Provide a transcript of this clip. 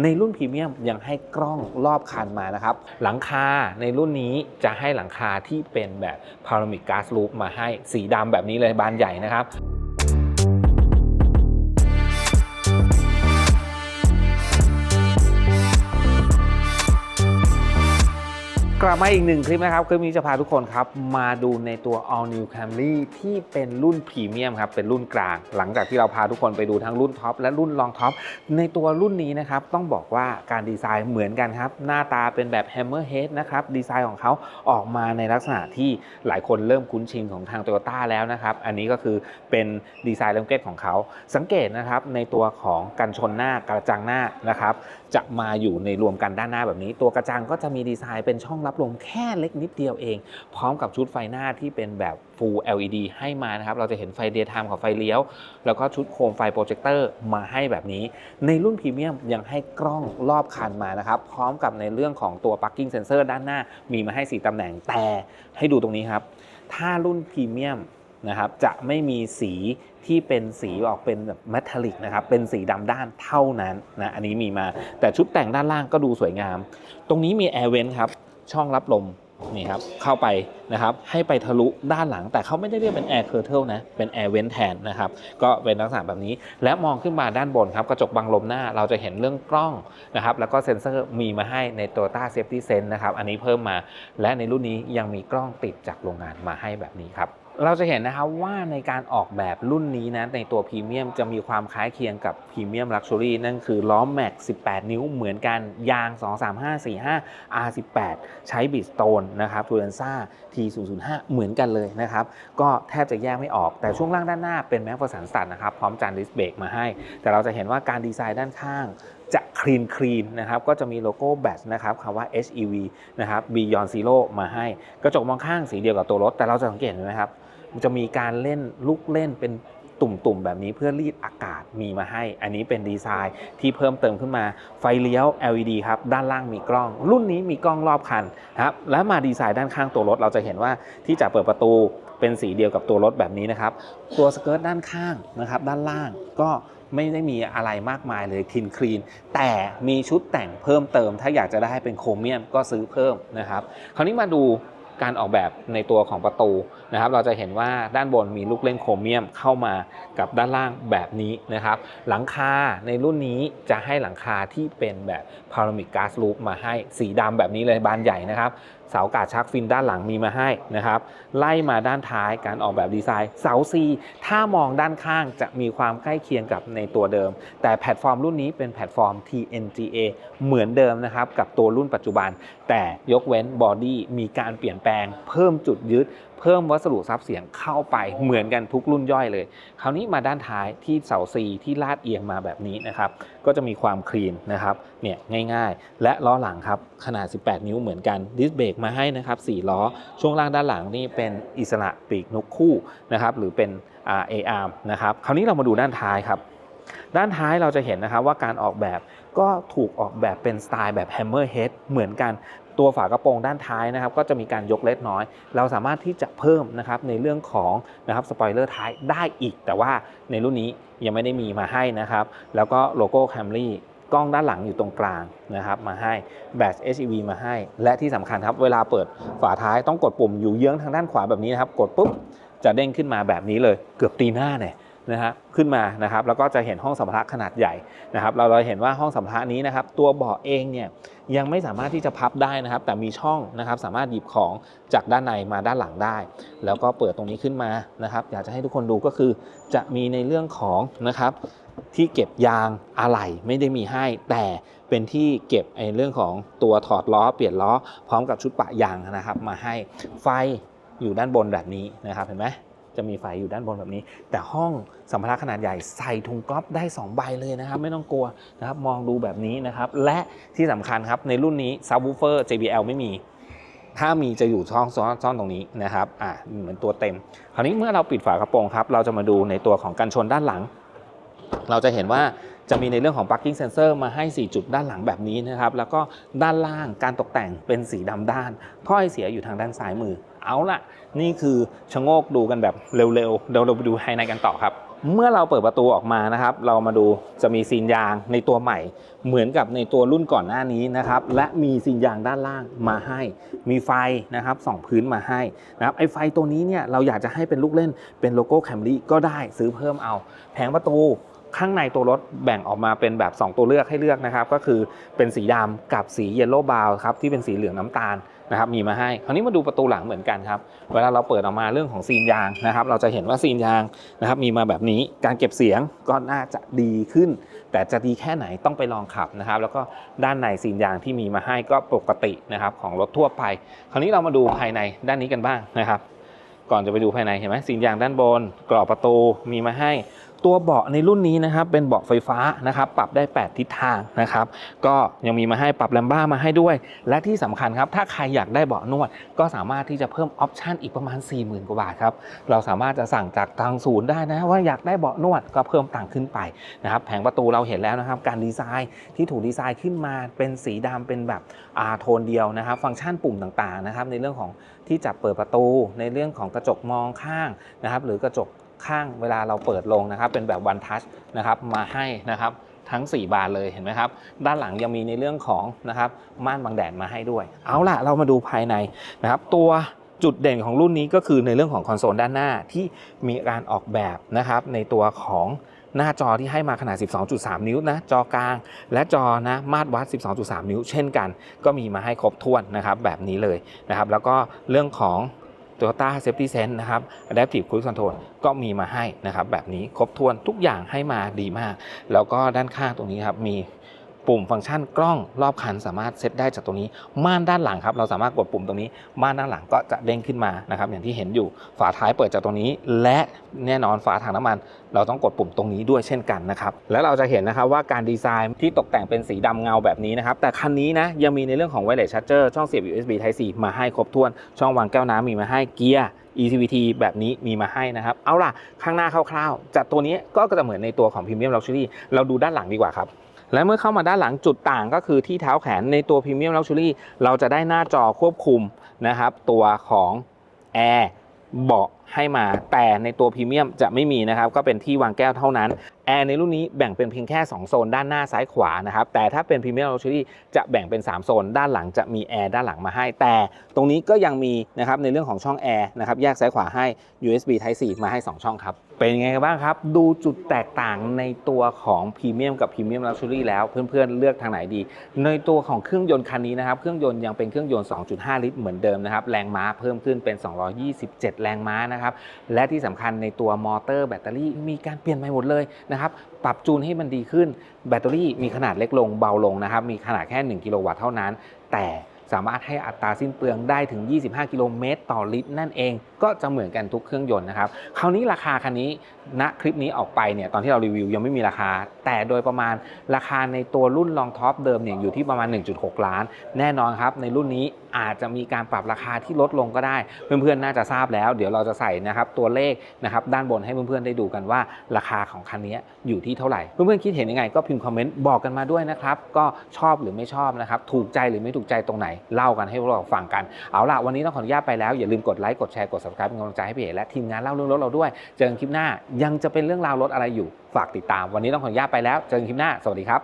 ในรุ่นพรีเมียมยังให้กล้องรอบคันมานะครับ หลังคาในรุ่นนี้จะให้หลังคาที่เป็นแบบพารามิกกาสลูปมาให้สีดำแบบนี้เลยบานใหญ่นะครับ กลับมาอีกหนึ่งคลิปนะครับ คลิปนี้จะพาทุกคนครับ มาดูในตัว All New Camry ที่เป็นรุ่นพรีเมียมครับ เป็นรุ่นกลาง หลังจากที่เราพาทุกคนไปดูทั้งรุ่นท็อปและรุ่นรองท็อป ในตัวรุ่นนี้นะครับ ต้องบอกว่าการดีไซน์เหมือนกันครับ หน้าตาเป็นแบบ Hammerhead นะครับ ดีไซน์ของเขาออกมาในลักษณะที่หลายคนเริ่มคุ้นชินของทาง Toyota แล้วนะครับ อันนี้ก็คือเป็นดีไซน์เริ่มเกตของเขา สังเกตนะครับในตัวของกันชนหน้ากระจังหน้านะครับ จะมาอยู่ในรวมกันด้านหน้าแบบนี้ ตัวกระจังก็จะมีดีไซน์เป็นช่องรับลมแค่เล็กนิดเดียวเอง พร้อมกับชุดไฟหน้าที่เป็นแบบ Full LED ให้มานะครับ เราจะเห็นไฟเดีย์ไทม์กับไฟเลี้ยว แล้วก็ชุดโคมไฟโปรเจคเตอร์มาให้แบบนี้ ในรุ่นพรีเมียมยังให้กล้องรอบคันมานะครับ พร้อมกับในเรื่องของตัว Parking Sensor ด้านหน้า มีมาให้ 4ตำแหน่งแต่ให้ดูตรงนี้ครับ ถ้ารุ่นพรีเมียม นะครับจะไม่มีสีที่เป็นสีออกเป็นแบบเมทัลลิกนะครับเป็นสีดำด้านเท่านั้นนะอันนี้มีมาแต่ชุดแต่งด้านล่างก็ดูสวยงาม ตรงนี้มีแอร์เวนครับช่องรับลมนี่ครับเข้าไปนะครับให้ไปทะลุด้านหลัง แต่เขาไม่ได้เรียกเป็นแอร์เคอร์เทลนะเป็นแอร์เวนแทนนะครับก็เป็นลักษณะแบบนี้ และมองขึ้นมาด้านบนครับกระจกบังลมหน้าเราจะเห็นเรื่องกล้องนะครับแล้วก็เซ็นเซอร์มีมาให้ใน Toyota Safety Sense นะครับอันนี้เพิ่มมา และในรุ่นนี้ยังมีกล้องติดจากโรงงานมาให้แบบนี้ครับ เราจะเห็นนะครับว่าในการออกแบบรุ่นนี้นะในตัวพรีเมียมจะมีความคล้ายเคียงกับพรีเมียมลักชัวรี่นั่นคือล้อแม็ก 18 นิ้วเหมือนกันยาง 23545 R18 ใช้บิสโตนนะครับทูเรนซ่า T005 เหมือนกันเลยนะครับ ก็แทบจะแยกไม่ออกแต่ช่วงล่างด้านหน้าเป็นแม็กฟอร์สันสตัดนะครับ พร้อมจานดิสเบรกมาให้ แต่เราจะเห็นว่าการดีไซน์ด้านข้างจะคลีนคลีนนะครับก็จะมีโลโก้แบตนะครับคำว่า HEV นะครับ Beyond Zero มาให้ กระจกมองข้างสีเดียวกับตัวรถ แต่เราจะสังเกตเห็นไหมครับ มันจะมีการเล่นลูกเล่นเป็นตุ่มๆ แบบนี้เพื่อรีดอากาศมีมาให้ อันนี้เป็นดีไซน์ที่เพิ่มเติมขึ้นมา ไฟเลี้ยว LED ครับ ด้านล่างมีกล้อง รุ่นนี้มีกล้องรอบคันนะครับ และมาดีไซน์ด้านข้างตัวรถ เราจะเห็นว่าที่จะเปิดประตูเป็นสีเดียวกับตัวรถแบบนี้นะครับ ตัวสเกิร์ตด้านข้างนะครับ ด้านล่างก็ไม่ได้มีอะไรมากมายเลยคลีนคลีน แต่มีชุดแต่งเพิ่มเติม ถ้าอยากจะได้เป็นโครเมียมก็ซื้อเพิ่มนะครับ คราวนี้มาดู การออกแบบในตัวของประตูนะครับ เราจะเห็นว่าด้านบนมีลูกเล่นโครเมียมเข้ามากับด้านล่างแบบนี้นะครับ หลังคาในรุ่นนี้จะให้หลังคาที่เป็นแบบพารามิกกาสลูปมาให้สีดำแบบนี้เลยบานใหญ่นะครับ เสากาดชักฟินด้านหลังมีมาให้นะครับ ไล่มาด้านท้ายการออกแบบดีไซน์ เสา C ถ้ามองด้านข้างจะมีความใกล้เคียงกับในตัวเดิม แต่แพลตฟอร์มรุ่นนี้เป็นแพลตฟอร์ม TNGA เหมือนเดิมนะครับกับตัวรุ่นปัจจุบัน แต่ยกเว้นบอดี้มีการเปลี่ยนแปลง เพิ่มจุดยึด เพิ่มวัสดุซับเสียงเข้าไปเหมือนกันทุกรุ่นย่อยเลย คราวนี้มาด้านท้ายที่เสา C ที่ลาดเอียงมาแบบนี้นะครับ ก็จะมีความคลีนนะครับเนี่ยง่ายๆ และล้อหลังครับขนาด 18 นิ้วเหมือนกันดิสเบรกมาให้นะครับ4ล้อ ช่วงล่างด้านหลังนี่เป็นอิสระปีกนกคู่นะครับหรือเป็น R A arm นะครับคราวนี้เรามาดูด้านท้ายครับด้านท้ายเราจะเห็นนะครับว่าการออกแบบก็ถูกออกแบบเป็นสไตล์แบบ Hammerhead เหมือนกัน ตัวฝากระโปรงด้านท้ายนะครับก็จะมีการยกเล็กน้อย เราสามารถที่จะเพิ่มนะครับในเรื่องของนะครับสปอยเลอร์ท้ายได้อีก แต่ว่าในรุ่นนี้ยังไม่ได้มีมาให้นะครับ แล้วก็โลโก้ Camry กล้องด้านหลังอยู่ตรงกลางนะครับมาให้แบต HEV มาให้ และที่สำคัญครับ เวลาเปิดฝาท้ายต้องกดปุ่มอยู่เยื้องทางด้านขวาแบบนี้นะครับ กดปุ๊บจะเด้งขึ้นมาแบบนี้เลย เกือบตีหน้าเนี่ย นะฮะขึ้นมานะครับแล้วก็จะเห็นห้องสัมภาระขนาดใหญ่นะครับเราเราเห็นว่าห้องสัมภาระนี้นะครับตัวเบาะเองเนี่ยยังไม่สามารถที่จะพับได้นะครับ แต่มีช่องนะครับสามารถหยิบของจากด้านในมาด้านหลังได้ แล้วก็เปิดตรงนี้ขึ้นมานะครับอยากจะให้ทุกคนดูก็คือจะมีในเรื่องของนะครับที่เก็บยางอะไหล่ไม่ได้มีให้ แต่เป็นที่เก็บไอ้เรื่องของตัวถอดล้อเปลี่ยนล้อพร้อมกับชุดปะยางนะครับมาให้ไฟอยู่ด้านบนแบบนี้นะครับเห็นไหม จะมีไฟอยู่ด้านบนแบบนี้ แต่ห้องสัมภาระขนาดใหญ่ใส่ถุงก๊อฟได้2ใบเลยนะครับ ไม่ต้องกลัวนะครับ มองดูแบบนี้นะครับ และที่สำคัญครับในรุ่นนี้ซับวูเฟอร์ JBL ไม่มี ถ้ามีจะอยู่ช่องซ่อนซ่อนตรงนี้นะครับอ่าเหมือนตัวเต็ม คราวนี้เมื่อเราปิดฝากระโปรงครับ เราจะมาดูในตัวของกันชนด้านหลัง เราจะเห็นว่า จะมีในเรื่องของ parking sensor มาให้ 4 จุดด้านหลังแบบนี้นะครับ แล้วก็ด้านล่างการตกแต่งเป็นสีดำด้าน ถ้อยเสียอยู่ทางด้านซ้ายมือ เอาล่ะ นี่คือชะโงกดูกันแบบเร็วๆเดี๋ยวเราไปดูภายในกันต่อครับ เมื่อเราเปิดประตูออกมานะครับ เรามาดูจะมีซีนยางในตัวใหม่ เหมือนกับในตัวรุ่นก่อนหน้านี้นะครับ และมีซีนยางด้านล่างมาให้ มีไฟนะครับสองพื้นมาให้นะครับไอไฟตัวนี้เนี่ยเราอยากจะให้เป็นลูกเล่นเป็นโลโก้แคมรี่ก็ได้ซื้อเพิ่มเอา แผงประตู ข้างในตัวรถแบ่งออกมาเป็นแบบ 2 ตัวเลือกให้เลือกนะครับ ก็คือเป็นสีดำกับสีเยลโล่บาวครับที่เป็นสีเหลืองน้ำตาลนะครับมีมาให้ คราวนี้มาดูประตูหลังเหมือนกันครับ เวลาเราเปิดออกมาเรื่องของซีนยางนะครับ เราจะเห็นว่าซีนยางนะครับมีมาแบบนี้การเก็บเสียงก็น่าจะดีขึ้น แต่จะดีแค่ไหนต้องไปลองขับนะครับ แล้วก็ด้านในซีนยางที่มีมาให้ก็ปกตินะครับของรถทั่วไป คราวนี้เรามาดูภายในด้านนี้กันบ้างนะครับ ก่อนจะไปดูภายในเห็นไหมซีนยางด้านบนกรอบประตูมีมาให้ ตัวเบาะในรุ่นนี้นะครับเป็นเบาะไฟฟ้านะครับปรับได้ 8 ทิศทางนะครับก็ยังมีมาให้ปรับแลมบ้ามาให้ด้วย และที่สำคัญครับถ้าใครอยากได้เบาะนวด ก็สามารถที่จะเพิ่มออปชันอีกประมาณ 40,000 กว่าบาทครับเราสามารถจะสั่งจากทางศูนย์ได้นะว่าอยากได้เบาะนวดก็เพิ่มตังขึ้นไปนะครับแผงประตูเราเห็นแล้วนะครับการดีไซน์ที่ถูกดีไซน์ขึ้นมาเป็นสีดำเป็นแบบอาโทนเดียวนะครับ ฟังก์ชันปุ่มต่างๆนะครับในเรื่องของที่จับเปิดประตู ในเรื่องของกระจกมองข้างนะครับหรือกระจก ข้างเวลาเราเปิดลงนะครับ เป็นแบบวันทัชนะครับมาให้นะครับทั้ง 4 บานเลยเห็นไหมครับ ด้านหลังยังมีในเรื่องของนะครับม่านบังแดดมาให้ด้วย เอาล่ะเรามาดูภายในนะครับ ตัวจุดเด่นของรุ่นนี้ก็คือในเรื่องของคอนโซลด้านหน้าที่มีการออกแบบนะครับในตัวของหน้าจอที่ให้มาขนาด 12.3 นิ้วนะ จอกลาง และจอนะมาตรวัด 12.3 นิ้ว เช่นกัน ก็มีมาให้ครบถ้วนนะครับแบบนี้เลยนะครับ แล้วก็เรื่องของ Toyota Safety Sense นะครับ Adaptive Cruise Control ก็มีมาให้นะครับแบบนี้ครบถ้วนทุกอย่างให้มาดีมาก แล้วก็ด้านข้างตรงนี้ครับมี ปุ่มฟังก์ชันกล้องรอบคันสามารถเซตได้จากตรงนี้ ม่านด้านหลังครับ เราสามารถกดปุ่มตรงนี้ ม่านด้านหลังก็จะเด้งขึ้นมานะครับ อย่างที่เห็นอยู่ ฝาท้ายเปิดจากตรงนี้ และแน่นอนฝาถังน้ำมัน เราต้องกดปุ่มตรงนี้ด้วยเช่นกันนะครับ แล้วเราจะเห็นนะครับว่าการดีไซน์ที่ตกแต่งเป็นสีดำเงาแบบนี้นะครับ แต่คันนี้นะยังมีในเรื่องของ Wireless Charger ช่องเสียบ USB Type C มาให้ครบถ้วน ช่องวางแก้วน้ำมีมาให้เกียร์ ECVT แบบนี้มีมาให้นะครับ เอาล่ะ ข้างหน้าคร่าวๆจากตัวนี้ก็จะเหมือนในตัวของ Premium Luxury เราดูด้านหลังดีกว่าครับ และเมื่อเข้ามาด้านหลังจุดต่างก็คือที่เท้าแขนในตัวพรีเมียมลักชัวรี่เราจะได้หน้าจอควบคุมนะครับตัวของแอร์เบาะให้มาแต่ในตัวพรีเมียมจะไม่มีนะครับ ก็เป็นที่วางแก้วเท่านั้น แอร์ในรุ่นนี้แบ่งเป็นเพียงแค่ 2 โซนด้านหน้าซ้ายขวานะครับ แต่ถ้าเป็น Premium Luxury จะแบ่งเป็น 3 โซน ด้านหลังจะมีแอร์ด้านหลังมาให้ แต่ตรงนี้ก็ยังมีนะครับในเรื่องของช่องแอร์นะครับแยกซ้ายขวาให้ USB Type C มาให้ 2 ช่องครับ เป็นยังไงกันบ้างครับ ดูจุดแตกต่างในตัวของพรีเมียมกับพรีเมียมลักชัวรี่แล้วเพื่อนๆเลือกทางไหนดี ในตัวของเครื่องยนต์คันนี้นะครับเครื่องยนต์ยังเป็นเครื่องยนต์ 2.5 ลิตรเหมือนเดิมนะครับแรงม้าเพิ่มขึ้นเป็น 227 แรงม้านะครับ และที่สำคัญในตัวมอเตอร์แบตเตอรี่มีการเปลี่ยนใหม่หมดเลยนะครับ ปรับจูนให้มันดีขึ้น แบตเตอรี่มีขนาดเล็กลงเบาลงนะครับ มีขนาดแค่ 1 กิโลวัตต์เท่านั้น แต่สามารถให้อัตราสิ้นเปลืองได้ถึง 25 กิโลเมตรต่อลิตร นั่นเอง ก็จะเหมือนกันทุกเครื่องยนต์นะครับ คราวนี้ราคาคันนี้ณคลิปนี้ออกไปเนี่ยตอนที่เรารีวิวยังไม่มีราคา แต่โดยประมาณราคาในตัวรุ่นลองท็อปเดิมเนี่ยอยู่ที่ประมาณ 1.6 ล้าน แน่นอนครับในรุ่นนี้ อาจจะมีการปรับราคาที่ลดลงก็ได้ เพื่อนๆน่าจะทราบแล้ว เดี๋ยวเราจะใส่นะครับตัวเลขนะครับด้านบนให้เพื่อนๆได้ดูกันว่าราคาของคันนี้อยู่ที่เท่าไหร่ เพื่อนๆคิดเห็นยังไงก็พิมพ์คอมเมนต์บอกกันมาด้วยนะครับก็ชอบหรือไม่ชอบนะครับถูกใจหรือไม่ถูกใจตรงไหนเล่ากันให้พวกเราฟังกันเอาล่ะวันนี้ต้องขออนุญาตไปแล้วอย่าลืมกดไลค์กดแชร์กด subscribe เป็นกำลังใจให้พี่เอ๋และทีมงานเล่าเรื่องรถเราด้วย เจอกันคลิปหน้ายังจะเป็นเรื่องราวรถอะไรอยู่ฝากติดตาม วันนี้ต้องขออนุญาตไปแล้ว เจอกันคลิปหน้า สวัสดีครับ